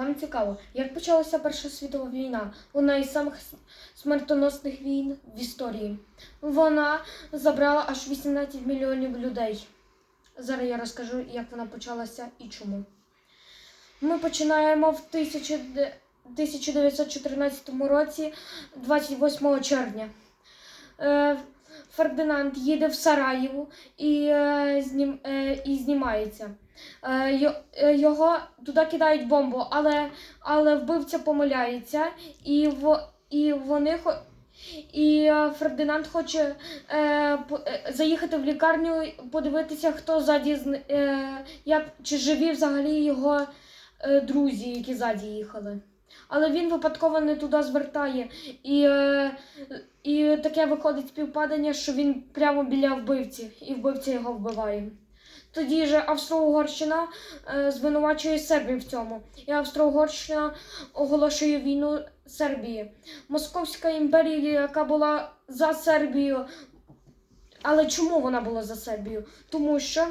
Вам цікаво, як почалася Перша світова війна? Одна із самих смертоносних війн в історії. Вона забрала аж 18 мільйонів людей. Зараз я розкажу, як вона почалася і чому. Ми починаємо в 1914 році, 28 червня. Е, Фердинанд їде в Сараєву і, е, знім, і знімається. Е, е, його туди кидають бомбу, але, але вбивця помиляється, і, в, і вони і е, Фердинанд хоче е, заїхати в лікарню, подивитися, хто ззаді е, як, чи живі взагалі його е, друзі, які ззаді їхали. Але він випадково не туди звертає. І, е, і таке виходить співпадення, що він прямо біля вбивці, і вбивця його вбиває. Тоді ж Австро-Угорщина е, звинувачує Сербію в цьому. І Австро-Угорщина оголошує війну Сербії. Московська імперія, яка була за Сербію. Але чому вона була за Сербію? Тому що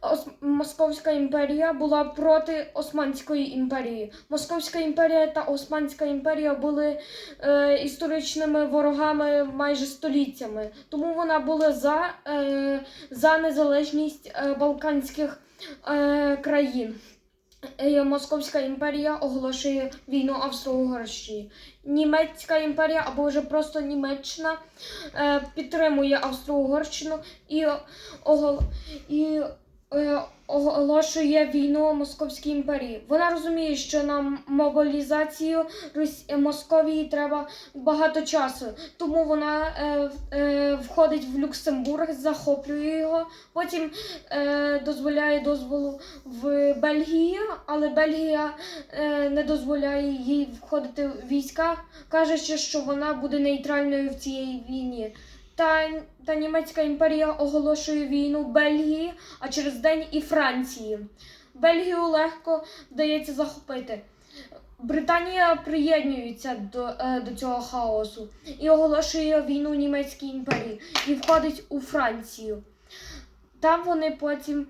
Ос- Московська імперія була проти Османської імперії. Московська імперія та Османська імперія були е, історичними ворогами майже століттями. Тому вона була за, е, за незалежність е, Балканських е, країн. Е, Московська імперія оголошує війну Австро-Угорщині. Німецька імперія або вже просто Німеччина е, підтримує Австро-Угорщину і, і е, оголошує війну Московській імперії. Вона розуміє, що на мобілізацію Рос... Московії треба багато часу, тому вона е, е, входить в Люксембург, захоплює його, потім е, дозволяє дозволу в Бельгії, але Бельгія е, не дозволяє їй входити в війська, кажучи, що вона буде нейтральною в цій війні. Та, та Німецька імперія оголошує війну Бельгії, а через день і Франції. Бельгію легко вдається захопити. Британія приєднується до, е, до цього хаосу і оголошує війну Німецькій імперії і входить у Францію. Там вони потім,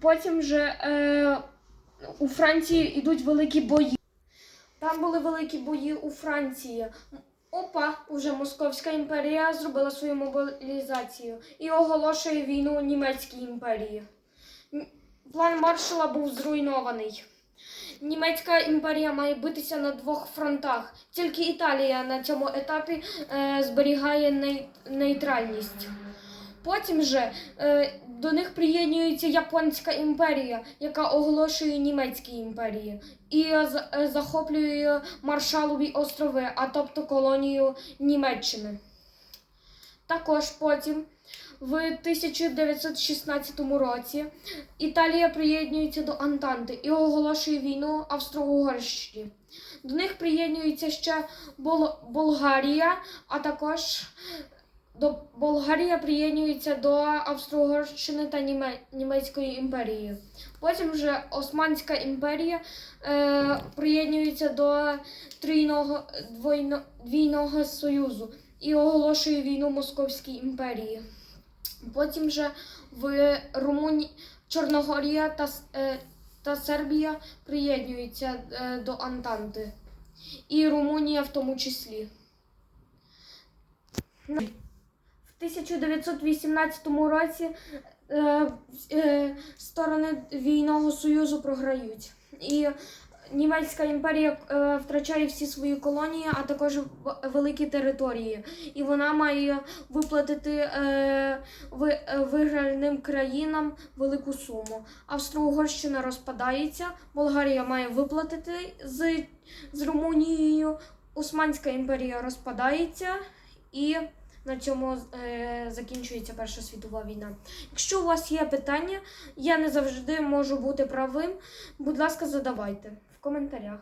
потім же е, у Франції йдуть великі бої. Там були великі бої у Франції. Опа, уже Московська імперія зробила свою мобілізацію і оголошує війну Німецькій імперії. План маршала був зруйнований. Німецька імперія має битися на двох фронтах. Тільки Італія на цьому етапі е, зберігає ней- нейтральність. Потім же е, до них приєднується Японська імперія, яка оголошує німецькі імперії і е, захоплює Маршалові острови, а тобто колонію Німеччини. Також потім, в 1916 році, Італія приєднується до Антанти і оголошує війну Австро-Угорщині. До них приєднується ще Бол- Болгарія, а також до Болгарія приєднується до Австро-Угорщини та Німе- Німецької імперії. Потім вже Османська імперія е, приєднується до трійного двойно, двійного союзу і оголошує війну Московській імперії. Потім же в Румунії Чорногорія та, е, та Сербія приєднуються е, до Антанти. І Румунія в тому числі. В 1918 році е, е, сторони війного союзу програють. І Німецька імперія е, втрачає всі свої колонії, а також великі території. І вона має виплатити е, ви, виграним країнам велику суму. Австро-Угорщина розпадається, Болгарія має виплатити з, з Румунією, Османська імперія розпадається і на цьому е, закінчується Перша світова війна. Якщо у вас є питання, я не завжди можу бути правим. Будь ласка, задавайте в коментарях.